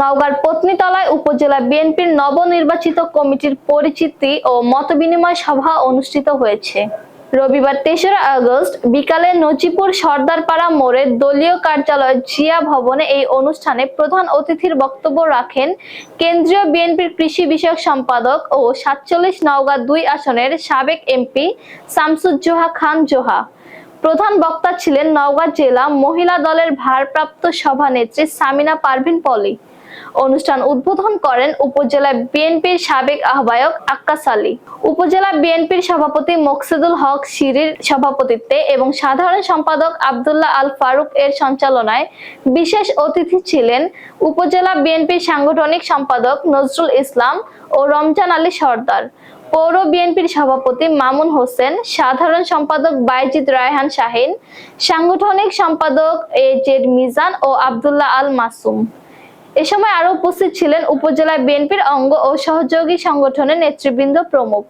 নওগাঁর পত্নীতলায় উপজেলা বিএনপির নবনির্বাচিত কমিটির পরিচিতি ও মতবিনিময় সভা অনুষ্ঠিত হয়েছে। রবিবার তেসরা আগস্ট বিকালে নজিপুর সর্দারপাড়া মোড়ে দলীয় কার্যালয় জিয়া ভবনে এই অনুষ্ঠানে প্রধান অতিথির বক্তব্য রাখেন কেন্দ্রীয় বিএনপির কৃষি বিষয়ক সম্পাদক ও সাতচল্লিশ নওগাঁ দুই আসনের সাবেক এমপি শামসুজ্জোহা খান জোহা। প্রধান বক্তা ছিলেন নওগাঁ জেলা মহিলা দলের ভারপ্রাপ্ত সভানেত্রী সামিনা পারভিন পলি। অনুষ্ঠান উদ্বোধন করেন উপজেলা বিএনপির সাবেক আহ্বায়ক আক্কাস আলী। উপজেলা বিএনপির সভাপতি মকসুদুল হক শিরির সভাপতিত্বে এবং সাধারণ সম্পাদক আব্দুল্লাহ আল ফারুক এর সঞ্চালনায় বিশেষ অতিথি ছিলেন উপজেলা বিএনপির সাংগঠনিক সম্পাদক নজরুল ইসলাম ও রমজান আলী সর্দার। পৌর বিএনপির সভাপতি মামুন হোসেন, সাধারণ সম্পাদক বাইজিদ রায়হান শাহিন, সাংগঠনিক সম্পাদক এ জেড মিজান ও আব্দুল্লাহ আল মাসুম। এ সময় আরও উপস্থিত ছিলেন উপজেলা বিএনপির অঙ্গ ও সহযোগী সংগঠনের নেতৃবৃন্দ প্রমুখ।